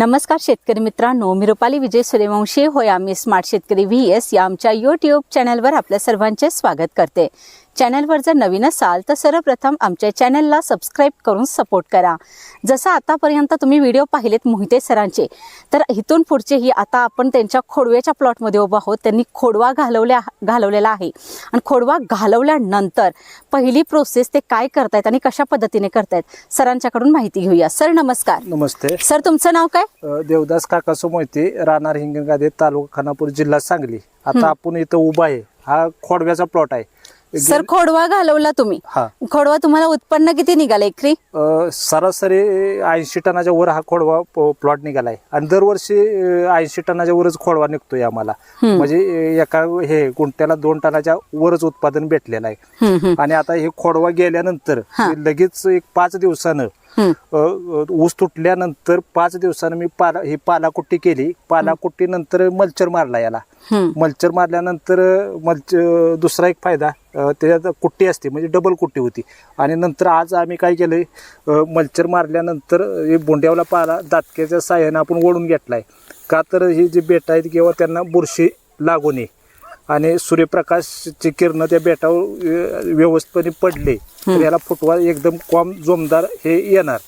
नमस्कार शेतकरी मित्रांनो मी रुपाली विजय सूर्यवंशी. होय आम्ही स्मार्ट शेतकरी व्ही एस या आमच्या यूट्यूब चॅनलवर आपल्या सर्वांचे स्वागत करते. चॅनलवर जर नवीन असाल तर सर्वप्रथम आमच्या चॅनलला सबस्क्राईब करून सपोर्ट करा. जसं आतापर्यंत तुम्ही व्हिडिओ पाहिलेत मोहिते सरांचे तर इथून पुढचेही आता आपण त्यांच्या खोडव्याच्या प्लॉटमध्ये उभं आहोत. त्यांनी खोडवा घालवल्या घालवलेला आहे. आणि खोडवा घालवल्यानंतर पहिली प्रोसेस ते काय करतायत आणि कशा पद्धतीने करतायत सरांच्याकडून माहिती घेऊया. सर नमस्कार. नमस्ते. सर तुमचं नाव काय? देवदास काकासो मोहिते राहणार हिंगणगादे तालुका खानापूर जिल्हा सांगली. आता आपण इथं उभा आहे. हा खोडव्याचा प्लॉट आहे. सर खोडवा घालवला तुम्ही. हा. खोडवा तुम्हाला उत्पन्न किती निघालं एकरी अ, सरासरी ऐंशी टनाच्या वर हा खोडवा प्लॉट निघालाय. आणि दरवर्षी ऐंशी टनाच्या वरच खोडवा निघतोय आम्हाला. म्हणजे अ, एका हे गुंट्याला दोन टनाच्या वरच उत्पादन भेटलेलं आहे. हम्म, हम्म, आणि आता हे खोडवा गेल्यानंतर हा. लगेच एक पाच दिवसानं ऊस तुटल्यानंतर पाच दिवसानं मी पाला ही पालाकुट्टी केली. पालाकुट्टी नंतर मल्चर मारला याला. मल्चर मारल्यानंतर मल्च दुसरा एक फायदा त्याच्यात कुट्टी असते म्हणजे डबल कुट्टी होती. आणि नंतर आज आम्ही काय केलंय अ, मल्चर मारल्यानंतर हे बोंड्यावला पाला दातक्याच्या साह्यानं आपण ओढून घेतलाय. का तर ही जी बेट आहेत किंवा त्यांना बुरशी लागू नये. आणि सूर्यप्रकाशची किरण त्या बेटावर व्यवस्थितपणे पडले तर याला फुटवा एकदम कॉम जोमदार हे येणार.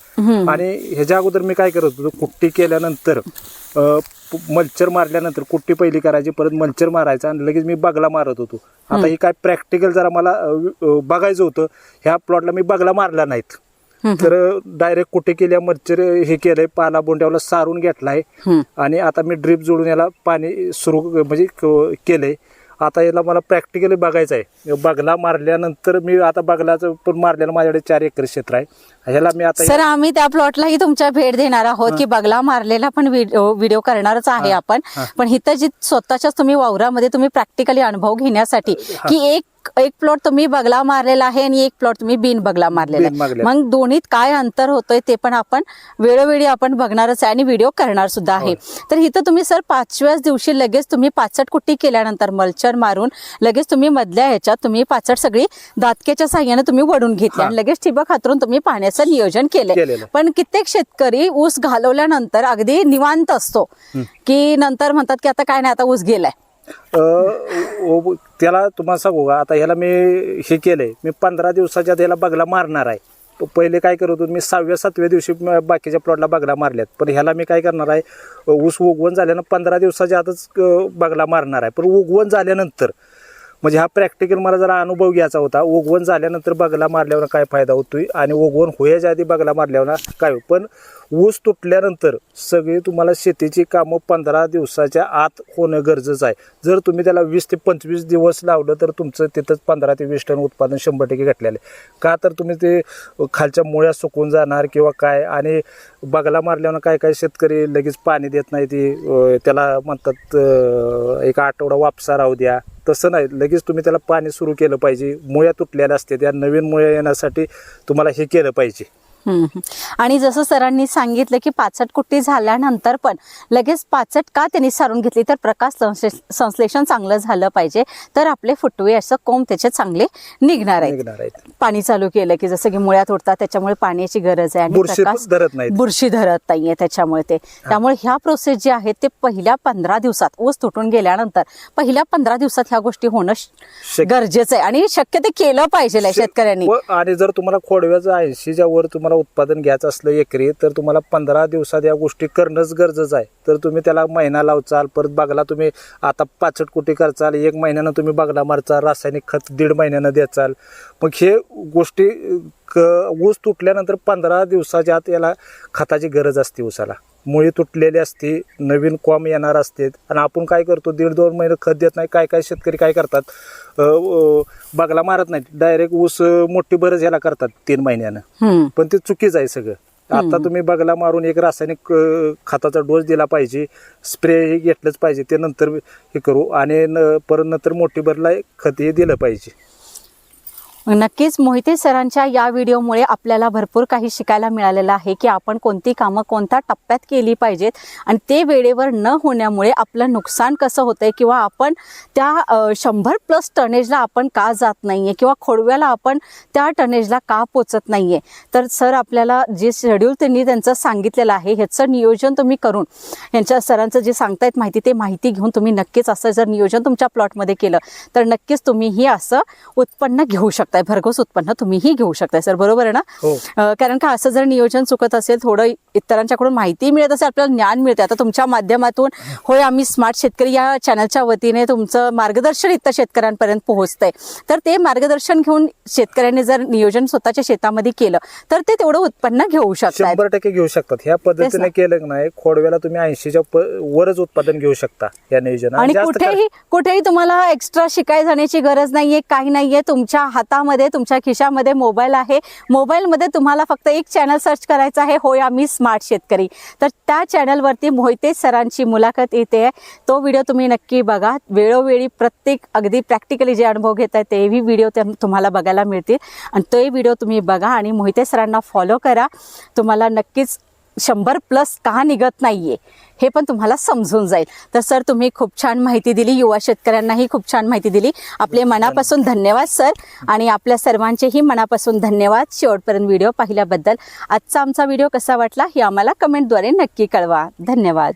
आणि ह्याच्या अगोदर मी काय करत होतो कुट्टी केल्यानंतर मल्चर मारल्यानंतर कुट्टी पहिली करायची परत मल्चर मारायचं आणि लगेच मी बगला मारत होतो. आता ही काय प्रॅक्टिकल जरा मला बघायचं होतं ह्या प्लॉटला मी बगला मारला नाहीत. तर डायरेक्ट कुठे केल्या मच्छर हे केलंय पाला बोंड्यावला सारून घेतलाय. आणि आता मी ड्रीप जोडून याला पाणी सुरू म्हणजे केलंय. आता याला मला प्रॅक्टिकली बघायचं आहे. बगला मारल्यानंतर मी आता बगलाचं पण मारलेलं माझ्याकडे चार एकर क्षेत्र आहे. ह्याला मी आता सर आम्ही त्या प्लॉटलाही तुमच्या भेट देणार आहोत की बगला मारलेला पण व्हिडिओ करणारच आहे आपण. पण इथं जी स्वतःच्याच तुम्ही वावरामध्ये तुम्ही प्रॅक्टिकली अनुभव घेण्यासाठी की एक एक प्लॉट तुम्ही बगला मारलेला आहे आणि एक प्लॉट तुम्ही बिन बगला मारलेला आहे. मग दोन्हीत काय अंतर होतंय ते पण आपण वेळोवेळी आपण बघणारच आहे आणि व्हिडिओ करणार सुद्धा आहे. तर इथं तुम्ही सर पाचव्याच दिवशी लगेच तुम्ही पाचट कुट्टी केल्यानंतर मल्चर मारून लगेच तुम्ही मधल्या ह्याच्यात तुम्ही पाचट सगळी दातक्याच्या साह्याने तुम्ही वडून घेतली आणि लगेच ठिबक हातरून तुम्ही पाण्याचं नियोजन केलंय. केलेलं. पण कित्येक शेतकरी ऊस घालवल्यानंतर अगदी निवांत असतो. की नंतर म्हणतात की आता काय नाही आता ऊस गेलाय. अ, त्याला तुम्हाला सांगू का? आता ह्याला मी हे केलंय. मी पंधरा दिवसाच्या आत याला बगला मारणार आहे. प- पहिले काय करत होतो मी सहाव्या सातव्या दिवशी म- बाकीच्या प्लॉटला बगला मारल्यात. पण ह्याला मी काय करणार आहे? ऊस उगवण झाल्यानं पंधरा दिवसाच्या आतच अ, बगला मारणार आहे. पण उगवण झाल्यानंतर म्हणजे हा प्रॅक्टिकल मला जरा अनुभव घ्यायचा होता. उगवण झाल्यानंतर बगला मारल्यावर काय फायदा होतोय? आणि उगवण होयाच्या आधी बगला मारल्यावर काय? पण ऊस तुटल्यानंतर सगळी तुम्हाला शेतीची कामं पंधरा दिवसाच्या आत होणं गरजेचं आहे. जर तुम्ही त्याला वीस ते पंचवीस दिवस लावलं तर तुमचं तिथंच पंधरा ते वीस टन उत्पादन शंभर टक्के घटलेलं आहे. का तर तुम्ही ते खालच्या मुळ्या सुकून जाणार किंवा काय? आणि बगला मारल्यावर काय काय शेतकरी लगेच पाणी देत नाही ती त्याला म्हणतात एक आठवडा वापसा राहू द्या. तसं नाही. लगेच तुम्ही त्याला पाणी सुरू केलं पाहिजे. मुळ्या तुटलेल्या असते त्या नवीन मुळ्या येण्यासाठी तुम्हाला हे केलं पाहिजे. आणि जसं सरांनी सांगितलं की पाचट कुट्टी झाल्यानंतर पण लगेच पाचट का त्यांनी सारून घेतली? तर प्रकाश संश्ले- संश्लेषण चांगलं झालं पाहिजे. तर आपले फुटवे असं कोंब त्याचे चांगले निघणार आहेत. पाणी चालू केलं की जसं की मुळ्यात उडतात त्याच्यामुळे पाण्याची गरज आहे आणि बुरशी प्रकाश धरत नाहीत. बुरशी धरत नाहीये त्याच्यामुळे ते. त्यामुळे ह्या प्रोसेस जी आहे ते पहिल्या पंधरा दिवसात ऊस तुटून गेल्यानंतर पहिल्या पंधरा दिवसात ह्या गोष्टी होणं गरजेचं आहे. आणि शक्य ते केलं पाहिजे शेतकऱ्यांनी. आणि जर तुम्हाला खोडव्याचं ऐंशीच्या वर तुम्हाला उत्पादन घ्यायचं असलं एकरी तर तुम्हाला पंधरा दिवसात या गोष्टी करणंच गरजेचं आहे. तर तुम्ही त्याला महिना लावचाल परत बागला तुम्ही आता पाचट कुटी करचाल एक महिन्यानं तुम्ही बागला मारचाल रासायनिक खत दीड महिन्यानं द्याचाल मग हे गोष्टी क ऊस तुटल्यानंतर पंधरा दिवसाच्या आत याला खताची गरज असते ऊसाला. मुळी तुटलेली असते नवीन कॉम येणार असते. आणि आपण काय करतो दीड दोन महिने खत देत नाही काय काय शेतकरी काय करतात बागला मारत नाहीत. डायरेक्ट ऊस मोठी बरंच ह्याला करतात तीन महिन्यानं. पण ते चुकीचं आहे सगळं. आता तुम्ही बगला मारून एक रासायनिक खताचा डोस दिला पाहिजे स्प्रे हे घेतलंच पाहिजे ते नंतर हे करू आणि परत नंतर मोठी भरला खत हे दिलं पाहिजे. नक्कीच मोहिते सरांच्या या व्हिडिओमुळे आपल्याला भरपूर काही शिकायला मिळालेलं आहे की आपण कोणती कामं कोणत्या टप्प्यात केली पाहिजेत आणि ते वेळेवर न होण्यामुळे आपलं नुकसान कसं होतंय किंवा आपण त्या शंभर प्लस टनेजला आपण का जात नाही आहे किंवा खोडव्याला आपण त्या टनेजला का पोचत नाही आहे तर सर आपल्याला जे शेड्यूल त्यांनी त्यांचं सांगितलेलं आहे ह्याचं नियोजन तुम्ही करून यांच्या सरांचं जे सांगतायत माहिती ते माहिती घेऊन तुम्ही नक्कीच असं जर नियोजन तुमच्या प्लॉटमध्ये केलं तर नक्कीच तुम्ही ही असं उत्पन्न घेऊ शकता. शकताय भरघोस उत्पन्न तुम्हीही घेऊ शकताय सर. बरोबर आहे ना? हो. कारण का असं जर नियोजन चुकत असेल थोडं इतरांच्याकडून माहिती मिळत असेल आपल्याला ज्ञान मिळते आता तुमच्या माध्यमातून होय आम्ही स्मार्ट शेतकरी या चॅनलच्या वतीने तुमचं मार्गदर्शन इथं शेतकऱ्यांपर्यंत पोहोचतंय. तर ते मार्गदर्शन घेऊन शेतकऱ्यांनी जर नियोजन स्वतःच्या शेतामध्ये केलं तर ते तेवढं उत्पन्न घेऊ शकतात शंभर टक्के घेऊ शकतात. ह्या. पद्धतीने केलं नाही खोडव्याला तुम्ही ऐंशीच्या वरच उत्पादन घेऊ शकता या नियोजन आणि कुठेही कुठेही तुम्हाला एक्स्ट्रा शिकाय जाण्याची गरज नाहीये काही नाहीये. तुमच्या हातामध्ये तुमच्या खिशामध्ये मोबाईल आहे. मोबाईलमध्ये तुम्हाला फक्त एक चॅनल सर्च करायचं आहे होय आम्ही स्मार्ट शेतकरी. तर त्या चॅनलवरती मोहिते सरांची मुलाखत येते तो व्हिडिओ तुम्ही नक्की बघा. वेळोवेळी प्रत्येक अगदी प्रॅक्टिकली जे अनुभव घेत आहेत तेही व्हिडिओ तुम्हाला बघायला मिळतील. आणि तोही व्हिडिओ तुम्ही बघा आणि मोहिते सरांना फॉलो करा. तुम्हाला नक्कीच शंभर प्लस का निघत नाहीये हे पण तुम्हाला समजून जाईल. तर सर तुम्ही खूप छान माहिती दिली युवा शेतकऱ्यांनाही खूप छान माहिती दिली. आपले मनापासून धन्यवाद सर. आणि आपल्या सर्वांचेही मनापासून धन्यवाद. शेवटपर्यंत व्हिडिओ पाहिल्याबद्दल. आजचा आमचा व्हिडिओ कसा वाटला हे आम्हाला कमेंटद्वारे नक्की कळवा. धन्यवाद.